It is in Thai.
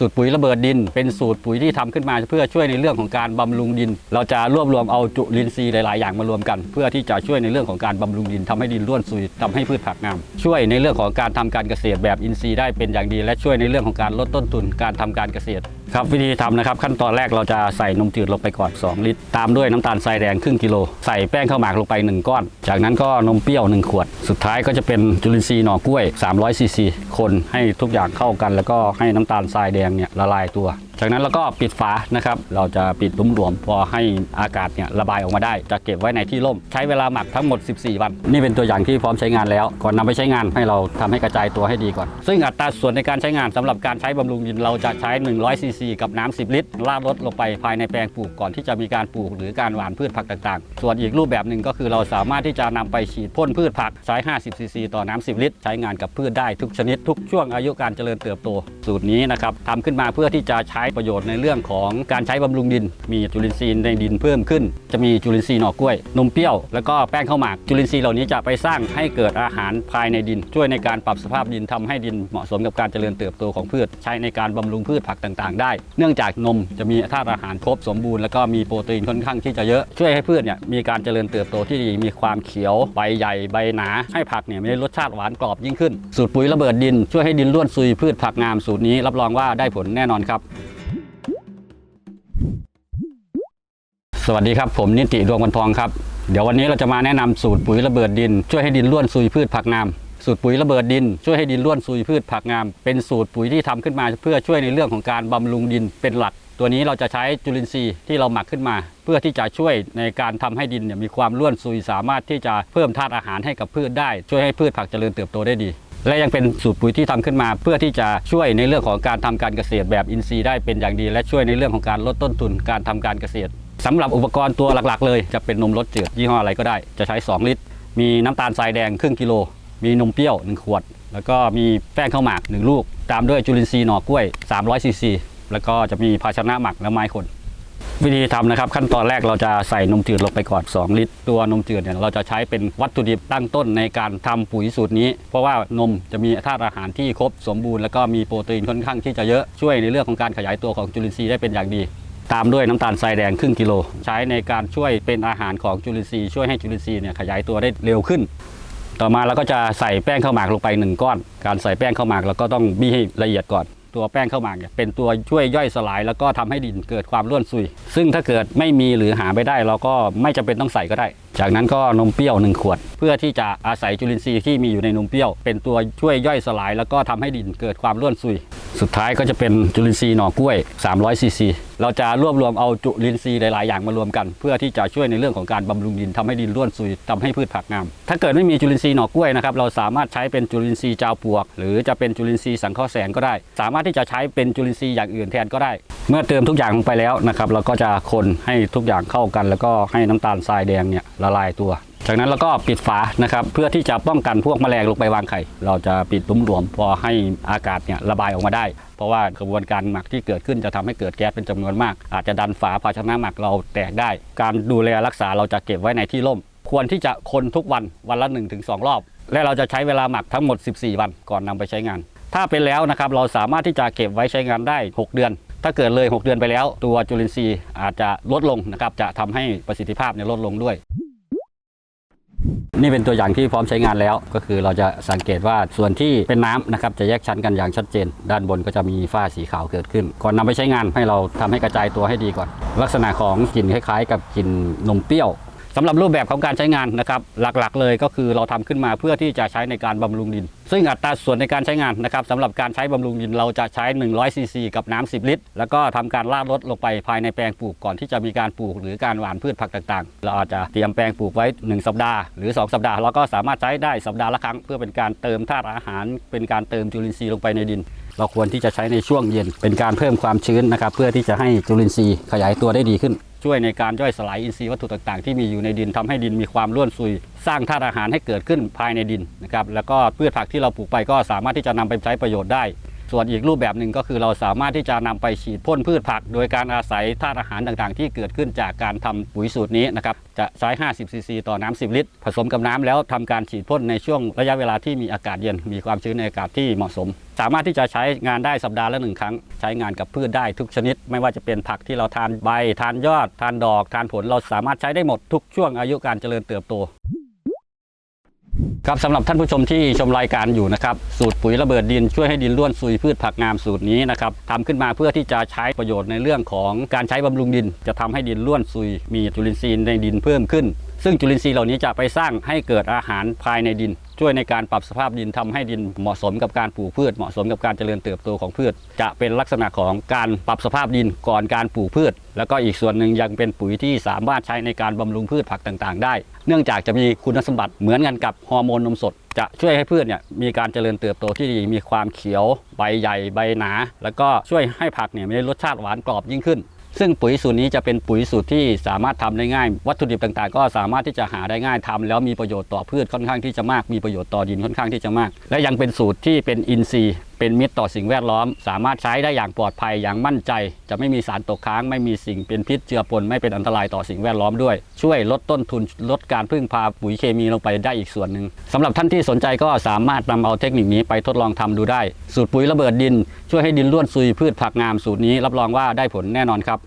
สูตรปุ๋ยระเบิดดิน เป็นสูตรปุ๋ยที่ทำขึ้นมาเพื่อช่วยในเรื่องของการบำรุงดิน เราจะรวบรวมเอาจุลินทรีย์หลาย ๆ อย่างมารวมกัน เพื่อที่จะช่วยในเรื่องของการบำรุงดินทำให้ดินร่วนซุยทำให้พืชผักงาม ช่วยในเรื่องของการทำการเกษตรแบบอินทรีย์ได้เป็นอย่างดี และช่วยในเรื่องของการลดต้นทุนการทำการเกษตร ครับวิธีทำนะครับขั้นตอนแรกเราจะใส่นมจืดลงไปก่อน 2 ลิตร ตามด้วยน้ำตาลทรายแดงครึ่งกิโล ใส่แป้งข้าวหมากลงไป 1 ก้อน จากนั้นก็นมเปรี้ยว 1 ขวด สุดท้ายก็จะเป็นจุลินทรีย์หน่อกล้วย300ซีซีคนให้ทุกอย่างเข้ากัน แล้วก็ให้น้ำตาลทรายแดงเนี่ยละลายตัว จากนั้นเราก็ปิดฝานะครับ เราจะปิดหลุมพอให้อากาศเนี่ยระบายออกมาได้ จะเก็บไว้ในที่ร่ม ใช้เวลาหมักทั้งหมด 14 วัน นี่เป็นตัวอย่างที่พร้อมใช้งานแล้ว ก่อนนำไปใช้งานให้เราทำให้กระจายตัวให้ดีก่อน ซึ่งอัตราส่วนในการใช้งานสำหรับการใช้บำรุงดินเราจะใช้ 100ซีซีกับน้ำ10 ลิตรลาดลดลงไปภายในแปลงปลูกก่อนที่จะมีการปลูกหรือการหว่านพืชผักต่างๆ ส่วนอีกรูปแบบหนึ่งก็คือเราสามารถที่จะนำไปฉีดพ่นพืชผักใช้ 50ซีซีต่อน้ำ10 ลิตร ใช้งานกับพืชได้ทุกชนิดทุกช่วงอายุการเจริญเติบโต สูตรนี้นะครับทำขึ้นมาเพื่อที่จะใช้ประโยชน์ในเรื่องของการใช้บำรุงดิน มีจุลินทรีย์ในดินเพิ่มขึ้น จะมีจุลินทรีย์หน่อกล้วย นมเปรี้ยว แล้วก็แป้งข้าวหมาก จุลินทรีย์เหล่านี้จะไปสร้างให้เกิดอาหารภายในดิน ช่วยในการปรับสภาพดินทำให้ดินเหมาะสมกับการเจริญเติบโตของพืช ใช้ในการบำรุงพืชผักต่างๆ ได้ เนื่องจากนมจะมีธาตุอาหารครบสมบูรณ์แล้วก็มีโปรตีนค่อนข้างที่จะเยอะ ช่วยให้พืชเนี่ยมีการเจริญเติบโตที่ดี มีความเขียว ใบใหญ่ ใบหนา ให้ผักเนี่ยมีรสชาติหวานกรอบยิ่งขึ้น สูตรปุ๋ยระเบิดดิน ช่วยให้ดินร่วนซุยพืชผักงามสูตรนี้รับรองว่าได้ผลแน่นอนครับ สวัสดีครับผมนิติดวงวันทองครับ เดี๋ยววันนี้เราจะมาแนะนำสูตรปุ๋ยระเบิดดิน ช่วยให้ดินร่วนซุยพืชผักงาม สูตรปุ๋ยระเบิดดิน ช่วยให้ดินร่วนซุยพืชผักงาม เป็นสูตรปุ๋ยที่ทำขึ้นมา เพื่อช่วยในเรื่องของการบำรุงดินเป็นหลัก ตัวนี้เราจะใช้จุลินทรีย์ที่เราหมักขึ้นมา เพื่อที่จะช่วยในการทำให้ดินเนี่ยมีความร่วนซุยสามารถที่จะเพิ่มธาตุอาหารให้กับพืชได้ ช่วยให้พืชผักเจริญเติบโตได้ดีและยังเป็นสูตรปุ๋ยที่ทำขึ้นมา เพื่อที่จะช่วยในเรื่องของการทำการเกษตรแบบอินทรีย์ได้เป็นอย่างดี และช่วยในเรื่องของการลดต้นทุนการทำการเกษตร สำหรับอุปกรณ์ตัวหลักๆ เลยจะเป็นนมรสจืดยี่ห้ออะไรก็ได้ จะใช้ 2 ลิตร มีน้ำตาลทรายแดงครึ่งกิโล มีนมเปรี้ยว 1 ขวด แล้วก็มีแป้งข้าวหมาก 1 ลูก ตามด้วยจุลินทรีย์หน่อกล้วย 300ซีซีแล้วก็จะมีภาชนะหมักและไม้ขนวิธีทำนะครับ ขั้นตอนแรกเราจะใส่นมจืดลงไปก่อน 2 ลิตร ตัวนมจืดเนี่ยเราจะใช้เป็นวัตถุดิบตั้งต้นในการทำปุ๋ยสูตรนี้ เพราะว่านมจะมีธาตุอาหารที่ครบสมบูรณ์แล้วก็มีโปรตีนค่อนข้างที่จะเยอะช่วยในเรื่องของการขยายตัวของจุลินทรีย์ได้เป็นอย่างดี ตามด้วยน้ำตาลทรายแดงครึ่งกิโล ใช้ในการช่วยเป็นอาหารของจุลินทรีย์ช่วยให้จุลินทรีย์เนี่ยขยายตัวได้เร็วขึ้น ต่อมาเราก็จะใส่แป้งข้าวหมากลงไป 1 ก้อน การใส่แป้งข้าวหมากเราก็ต้องบี้ให้ละเอียดก่อน ตัวแป้งข้าวหมากเนี่ยเป็นตัวช่วยย่อยสลาย แล้วก็ทำให้ดินเกิดความร่วนซุย ซึ่งถ้าเกิดไม่มีหรือหาไม่ได้เราก็ไม่จำเป็นต้องใส่ก็ได้ จากนั้นก็นมเปรี้ยว1ขวด เพื่อที่จะอาศัยจุลินทรีย์ที่มีอยู่ในนมเปรี้ยว เป็นตัวช่วยย่อยสลาย แล้วก็ทำให้ดินเกิดความร่วนซุย สุดท้ายก็จะเป็นจุลินทรีย์หน่อกล้วย 300ซีซีเราจะรวบรวมเอาจุลินทรีย์หลาย ๆ อย่างมารวมกัน เพื่อที่จะช่วยในเรื่องของการบำรุงดินทำให้ดินร่วนซุยทำให้พืชผักงาม ถ้าเกิดไม่มีจุลินทรีย์หน่อกล้วยนะครับเราสามารถใช้เป็นจุลินทรีย์จาวปวก หรือจะเป็นจุลินทรีย์สังเคราะห์แสงก็ได้ สามารถที่จะใช้เป็นจุลินทรีย์อย่างอื่นแทนก็ได้ เมื่อเติมทุกอย่างลงไปแล้วนะครับเราก็จะคนให้ทุกอย่างเข้ากัน แล้วก็ให้น้ำตาลทรายแดงเนี่ยละลายตัว จากนั้นเราก็ปิดฝานะครับเพื่อที่จะป้องกันพวกแมลงลงไปวางไข่ เราจะปิดตุ่มหลุมพอให้อากาศเนี่ยระบายออกมาได้ เพราะว่ากระบวนการหมักที่เกิดขึ้นจะทำให้เกิดแก๊สเป็นจำนวนมาก อาจจะดันฝาภาชนะหมักเราแตกได้ การดูแลรักษาเราจะเก็บไว้ในที่ร่ม ควรที่จะคนทุกวันวันละ 1-2 รอบ และเราจะใช้เวลาหมักทั้งหมด 14 วันก่อนนำไปใช้งาน ถ้าเป็นแล้วนะครับเราสามารถที่จะเก็บไว้ใช้งานได้ 6 เดือนถ้าเกิดเลย 6 เดือนไปแล้ว ตัวจุลินทรีย์อาจจะลดลงนะครับจะทำให้ประสิทธิภาพเนี่ยลดลงด้วย นี่เป็นตัวอย่างที่พร้อมใช้งานแล้วก็คือเราจะสังเกตว่าส่วนที่เป็นน้ำนะครับจะแยกชั้นกันอย่างชัดเจน ด้านบนก็จะมีฝ้าสีขาวเกิดขึ้น ก่อนนำไปใช้งานให้เราทำให้กระจายตัวให้ดีก่อน ลักษณะของกลิ่นคล้ายๆ กับกลิ่นนมเปรี้ยว สำหรับรูปแบบของการใช้งานนะครับหลักๆ เลยก็คือเราทำขึ้นมาเพื่อที่จะใช้ในการบำรุงดิน ซึ่งอัตราส่วนในการใช้งานนะครับสำหรับการใช้บำรุงดินเราจะใช้ 100ซีซีกับน้ำ10 ลิตร แล้วก็ทำการลาดลดลงไปภายในแปลงปลูกก่อนที่จะมีการปลูกหรือการหว่านพืชผักต่างๆ เราอาจจะเตรียมแปลงปลูกไว้ 1 สัปดาห์หรือ 2 สัปดาห์เราก็สามารถใช้ได้สัปดาห์ละครั้ง เพื่อเป็นการเติมธาตุอาหาร เป็นการเติมจุลินทรีย์ลงไปในดิน เราควรที่จะใช้ในช่วงเย็นเป็นการเพิ่มความชื้นนะครับเพื่อที่จะให้จุลินทรีย์ขยายตัวได้ดีขึ้น ช่วยในการย่อยสลายอินทรีย์วัตถุต่างๆ ที่มีอยู่ในดินทำให้ดินมีความร่วนซุย สร้างธาตุอาหารให้เกิดขึ้นภายในดินนะครับแล้วก็พืชผักที่เราปลูกไปก็สามารถที่จะนำไปใช้ประโยชน์ได้ ส่วนอีกรูปแบบหนึ่งก็คือเราสามารถที่จะนำไปฉีดพ่นพืชผัก โดยการอาศัยธาตุอาหารต่างๆ ที่เกิดขึ้นจากการทำปุ๋ยสูตรนี้นะครับจะใช้ 50 ซีซี ต่อน้ำ10 ลิตร ผสมกับน้ำแล้วทำการฉีดพ่นในช่วงระยะเวลาที่มีอากาศเย็น มีความชื้นในอากาศที่เหมาะสม สามารถที่จะใช้งานได้สัปดาห์ละหนึ่งครั้ง ใช้งานกับพืชได้ทุกชนิด ไม่ว่าจะเป็นผักที่เราทานใบ ทานยอด ทานดอก ทานผล เราสามารถใช้ได้หมดทุกช่วงอายุการเจริญเติบโต ครับสำหรับท่านผู้ชมที่ชมรายการอยู่นะครับสูตรปุ๋ยระเบิดดินช่วยให้ดินร่วนซุยพืชผักงามสูตรนี้นะครับทำขึ้นมาเพื่อที่จะใช้ประโยชน์ในเรื่องของการใช้บำรุงดิน จะทำให้ดินร่วนซุย มีจุลินทรีย์ในดินเพิ่มขึ้น ซึ่งจุลินทรีย์เหล่านี้จะไปสร้างให้เกิดอาหารภายในดิน ช่วยในการปรับสภาพดินทำให้ดินเหมาะสมกับการปลูกพืช เหมาะสมกับการเจริญเติบโตของพืช จะเป็นลักษณะของการปรับสภาพดินก่อนการปลูกพืช แล้วก็อีกส่วนหนึ่งยังเป็นปุ๋ยที่สามารถใช้ในการบำรุงพืชผักต่างๆ ได้ เนื่องจากจะมีคุณสมบัติเหมือนกันกับฮอร์โมนนมสด จะช่วยให้พืชเนี่ยมีการเจริญเติบโตที่ดีมีความเขียว ใบใหญ่ใบหนา แล้วก็ช่วยให้ผักเนี่ยมีรสชาติหวานกรอบยิ่งขึ้น ซึ่งปุ๋ยสูตรนี้จะเป็นปุ๋ยสูตรที่สามารถทำได้ง่าย วัตถุดิบต่างๆ ก็สามารถที่จะหาได้ง่ายทำแล้วมีประโยชน์ต่อพืชค่อนข้างที่จะมาก มีประโยชน์ต่อดินค่อนข้างที่จะมาก และยังเป็นสูตรที่เป็นอินทรีย์ เป็นมิตรต่อสิ่งแวดล้อม สามารถใช้ได้อย่างปลอดภัยอย่างมั่นใจ จะไม่มีสารตกค้าง ไม่มีสิ่งเป็นพิษเจือปนไม่เป็นอันตรายต่อสิ่งแวดล้อมด้วย ช่วยลดต้นทุนลดการพึ่งพาปุ๋ยเคมีลงไปได้อีกส่วนหนึ่งสำหรับท่านที่สนใจก็สามารถนำเอาเทคนิคนี้ไปทดลองทำดูได้ สูตรปุ๋ยระเบิดดิน ช่วยให้ดินร่วนซุยพืชผักงามสูตรนี้รับรองว่าได้ผลแน่นอนครับ